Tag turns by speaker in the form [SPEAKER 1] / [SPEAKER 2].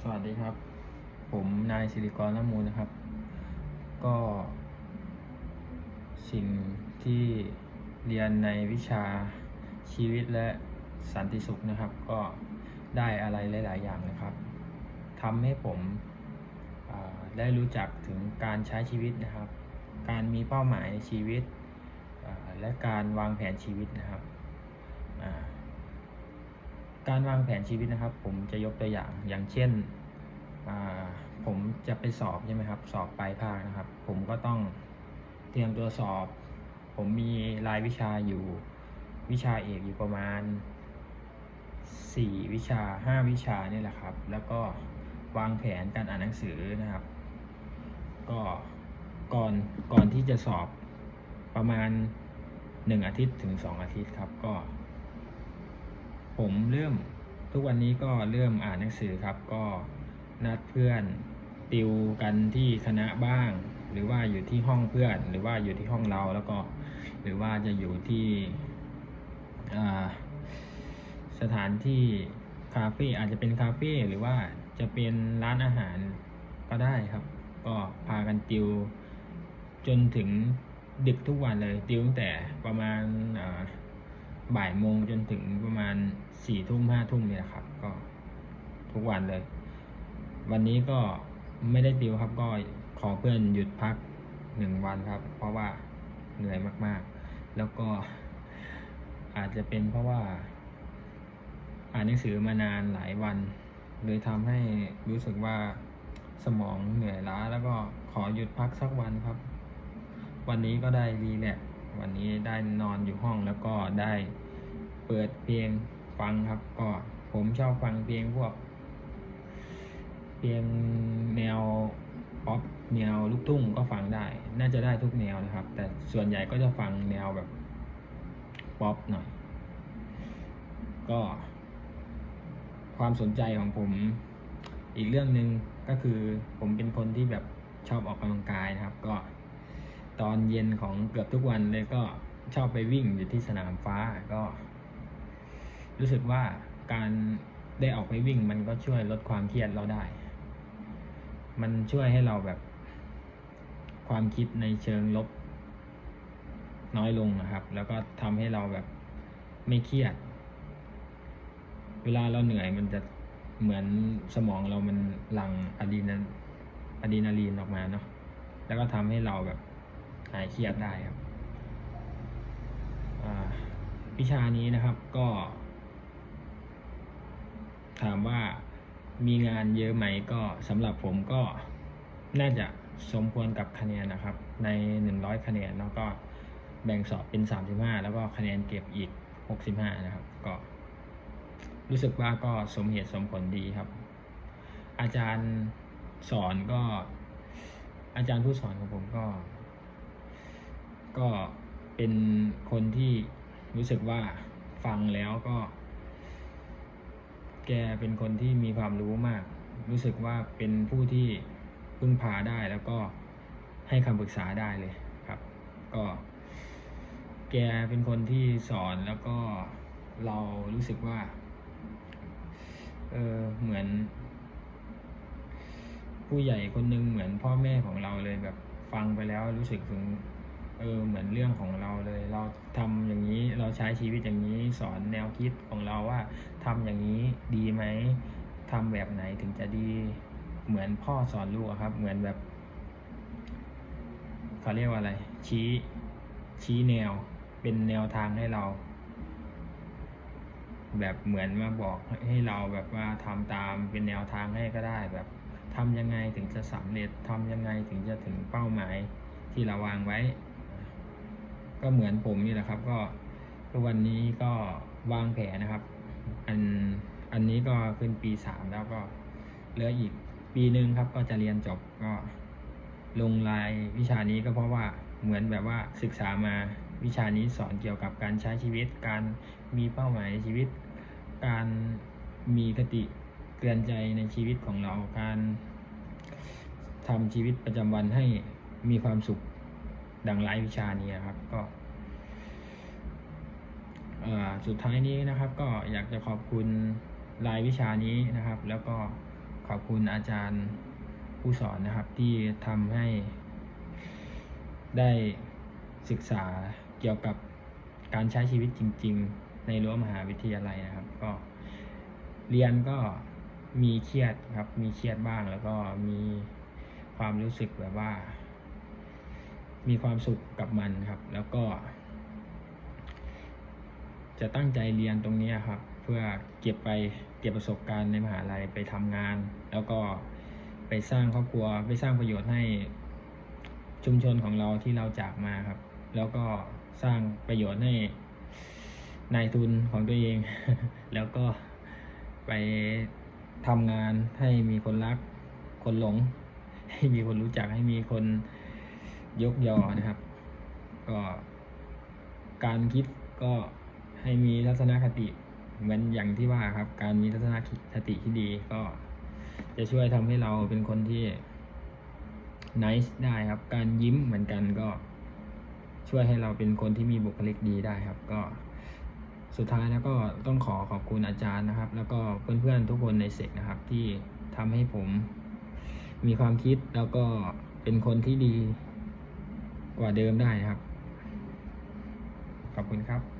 [SPEAKER 1] สวัสดีครับ ผมนายสิริกรละมูลนะครับ ก็ สิ่งที่เรียนในวิชาชีวิตและสันติสุขนะครับ ก็ได้อะไรหลาย ๆ อย่างนะครับทำให้ผมได้รู้จักถึงการใช้ชีวิตนะครับ การมีเป้าหมายในชีวิต และการวางแผนชีวิตนะครับ การวางแผนชีวิตนะครับ ผมจะยกตัวอย่างอย่างเช่น ผมจะไปสอบใช่ไหมครับ สอบปลายภาคนะครับ ผมก็ต้องเตรียมตัวสอบ ผมมีรายวิชาอยู่วิชาเอกอยู่ประมาณ 4 วิชา 5 วิชานี่แหละครับ แล้วก็วางแผนการอ่านหนังสือนะครับ ก็ก่อนก่อนที่จะสอบประมาณ 1 อาทิตย์ถึง 2 อาทิตย์ครับก็ ผมเริ่มทุกวันนี้ก็เริ่มอ่านหนังสือครับ ก็นัดเพื่อนติวกันที่คณะบ้าง หรือว่าอยู่ที่ห้องเพื่อน หรือว่าอยู่ที่ห้องเราแล้วก็ หรือว่าจะอยู่ที่สถานที่คาเฟ่อาจจะเป็นคาเฟ่หรือว่าจะเป็นร้านอาหารก็ได้ครับ ก็พากันติว จนถึงดึกทุกวันเลยติวตั้งแต่ประมาณอ่า บ่ายโมงจนถึงประมาณสี่ทุ่มห้าทุ่มเนี่ยครับ ก็ทุกวันเลย วันนี้ก็ไม่ได้ติวครับก็ขอเพื่อนหยุดพักหนึ่งวันครับ เพราะว่าเหนื่อยมากๆ แล้วก็อาจจะเป็นเพราะว่า อ่านหนังสือมานานหลายวันเลยทำให้รู้สึกว่าสมองเหนื่อยล้า แล้วก็ขอหยุดพักสักวันครับ วันนี้ก็ได้รีแลกซ วันนี้ได้นอนอยู่ห้องแล้วก็ได้เปิดเพลงฟังครับ ก็ผมชอบฟังเพลงพวก เพลงแนวป๊อปแนวลูกทุ่งก็ฟังได้ น่าจะได้ทุกแนวนะครับ แต่ส่วนใหญ่ก็จะฟังแนวแบบป๊อปหน่อย ก็ ความสนใจของผมอีกเรื่องหนึ่งก็คือผมเป็นคนที่แบบชอบออกกำลังกายนะครับ ก็ ตอนเย็นของเกือบทุกวันเลยก็ชอบไปวิ่งอยู่ที่สนามฟ้าก็ รู้สึกว่าการได้ออกไปวิ่งมันก็ช่วยลดความเครียดเราได้ มันช่วยให้เราแบบ ความคิดในเชิงลบ น้อยลงนะครับ แล้วก็ทำให้เราแบบไม่เครียด เวลาเราเหนื่อยมันจะเหมือนสมองเรามันหลั่งอะดรีนาอะดรีนาลีนออกมาเนาะแล้วก็ทำให้เราแบบ หายเครียดได้ครับวิชานี้นะครับก็ ถามว่ามีงานเยอะไหมก็สำหรับผมก็น่าจะสมควรกับคะแนนนะครับ ใน 100 คะแนนแล้วก็แบ่งสอบเป็น 35 แล้วก็คะแนนเก็บอีก 65 นะครับ ก็ รู้สึกว่าก็สมเหตุสมผลดีครับ อาจารย์สอนก็ อาจารย์ผู้สอนของผมก็ ก็เป็นคนที่รู้สึกว่าฟังแล้วก็ แกเป็นคนที่มีความรู้มาก รู้สึกว่าเป็นผู้ที่พึ่งพาได้แล้วก็ให้คำปรึกษาได้เลยครับ ก็ แกเป็นคนที่สอนแล้วก็เรารู้สึกว่า เออเหมือน ผู้ใหญ่คนหนึ่งเหมือนพ่อแม่ของเราเลยแบบฟังไปแล้วรู้สึกถึง เออเหมือนเรื่องของเราเลย เราทำอย่างนี้เราใช้ชีวิตอย่างนี้สอนแนวคิดของเราว่าทำอย่างนี้ดีไหมทำแบบไหนถึงจะดี เหมือนพ่อสอนลูกครับ เหมือนแบบเขาเรียกว่าอะไร ชี้ ชี้แนว เป็นแนวทางให้เรา แบบเหมือนมาบอกให้เราแบบว่าทำตามเป็นแนวทางให้ก็ได้ แบบทำยังไงถึงจะสำเร็จทำยังไงถึงจะถึงเป้าหมายที่เราวางไว้ ก็เหมือนผมนี่แหละครับ ก็ทุกวันนี้ก็วางแผนนะครับ อันอันนี้ก็ขึ้นปีสามแล้วก็เหลืออีกปีหนึ่งครับ ก็จะเรียนจบก็ลงรายวิชานี้ก็เพราะว่าเหมือนแบบว่าศึกษามาวิชานี้สอนเกี่ยวกับการใช้ชีวิต การมีเป้าหมายในชีวิต การมีคติเตือนใจในชีวิตของเราการทำชีวิตประจำวันให้มีความสุข ดังไร้วิชานี้ครับก็สุดท้ายนี้นะครับ ก็อยากจะขอบคุณรายวิชานี้นะครับ แล้วก็ขอบคุณอาจารย์ผู้สอนนะครับที่ทำให้ได้ศึกษาเกี่ยวกับการใช้ชีวิตจริง ๆ ในรั้วมหาวิทยาลัยนะครับ ก็เรียนก็มีเครียดครับ มีเครียดบ้างแล้วก็มีความรู้สึกแบบว่า มีความสุขกับมันครับ แล้วก็ จะตั้งใจเรียนตรงนี้ครับ เพื่อเก็บไปเก็บประสบการณ์ในมหาลัยไปทำงาน แล้วก็ไปสร้างครอบครัวไปสร้างประโยชน์ให้ชุมชนของเราที่เราจากมาครับ แล้วก็สร้างประโยชน์ให้นายทุนของตัวเอง แล้วก็ไปทำงานให้มีคนรัก คนหลง ให้มีคนรู้จักให้มีคน ยกยอนะครับ ก็การคิดก็ให้มีทัศนคติเหมือนอย่างที่ว่าครับ การมีทัศนคติที่ดีก็จะช่วยทำให้เราเป็นคนที่ nice ได้ครับ การยิ้มเหมือนกันก็ช่วยให้เราเป็นคนที่มีบุคลิกดีได้ครับ ก็สุดท้ายแล้วก็ต้องขอขอบคุณอาจารย์นะครับ แล้วก็เพื่อนๆทุกคนในเซกนะครับ ที่ทำให้ผมมีความคิดแล้วก็เป็นคนที่ดี กว่าเดิมได้นะครับ ขอบคุณครับ